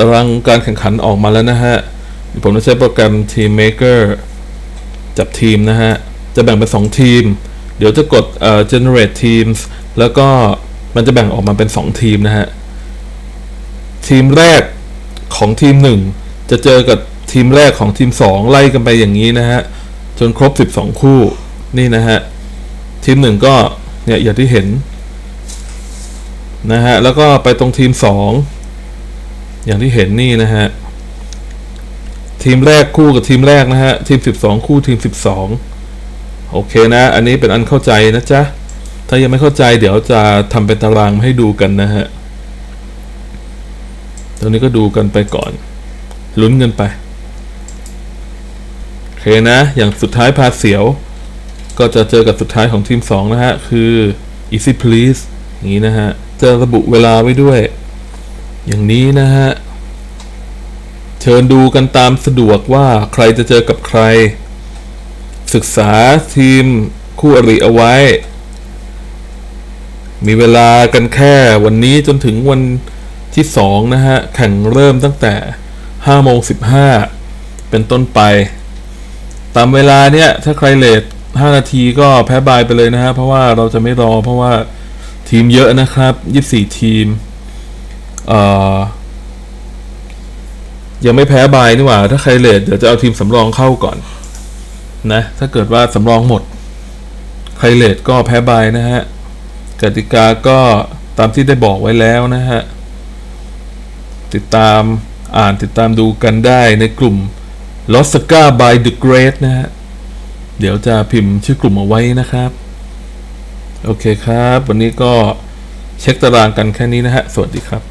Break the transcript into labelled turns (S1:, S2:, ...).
S1: ตารางการแข่งขันออกมาแล้วนะฮะ ผมจะใช้โปรแกรม Team Maker จับทีมนะฮะ จะแบ่งเป็น 2 ทีม เดี๋ยวจะกดเอ่อ generate teams แล้วก็มันจะแบ่งออกมาเป็น 2 ทีมนะฮะ ทีมแรกของทีม 1 จะเจอกับทีมแรกของทีม 2 ไล่กันไปอย่างนี้นะฮะ จนครบ 12 คู่นี่นะฮะ ทีม 1 ก็เนี่ยอย่างที่เห็นนะฮะ แล้วก็ไปตรงทีม 2 อย่างที่เห็นนี่นะฮะ ทีมแรกคู่กับทีมแรกนะฮะ ทีม 12 คู่ทีม 12 โอเคนะ อันนี้เป็นอันเข้าใจนะจ๊ะ ถ้ายังไม่เข้าใจเดี๋ยวจะทำเป็นตารางมาให้ดูกันนะฮะ ตอนนี้ก็ดูกันไปก่อน ลุ้นกันไป โอเคนะ อย่างสุดท้ายพาเสียว ก็จะเจอกับสุดท้ายของทีม 2 นะฮะ คือ easy please อย่างนี้นะฮะ จะระบุเวลาไว้ด้วย อย่างนี้นะฮะ เชิญดูกันตามสะดวกว่าใครจะเจอกับใคร ศึกษาทีมคู่อริเอาไว้ มีเวลากันแค่วันนี้จนถึงวันที่สองนะฮะ แข่งเริ่มตั้งแต่ห้าโมงสิบห้าเป็นต้นไป ตามเวลาเนี่ย ถ้าใครเลทห้านาทีก็แพ้บายไปเลยนะฮะ เพราะว่าเราจะไม่รอเพราะว่าทีมเยอะนะครับยี่สี่ทีม เอ่อยังไม่แพ้บายนี่หว่า ถ้าใครเลทเดี๋ยวจะเอาทีมสำรองเข้าก่อน นะ ถ้าเกิดว่าสำรองหมด ใครเลทก็แพ้บายนะฮะกติกาก็ตามที่ได้บอกไว้แล้วนะฮะ ติดตามอ่านติดตามดูกันได้ในกลุ่ม l o s a k a by the Great นะฮะ เดี๋ยวจะพิมพ์ชื่อกลุ่มเอาไว้นะครับ โอเคครับ วันนี้ก็เช็คตารางกันแค่นี้นะฮะ สวัสดีครับ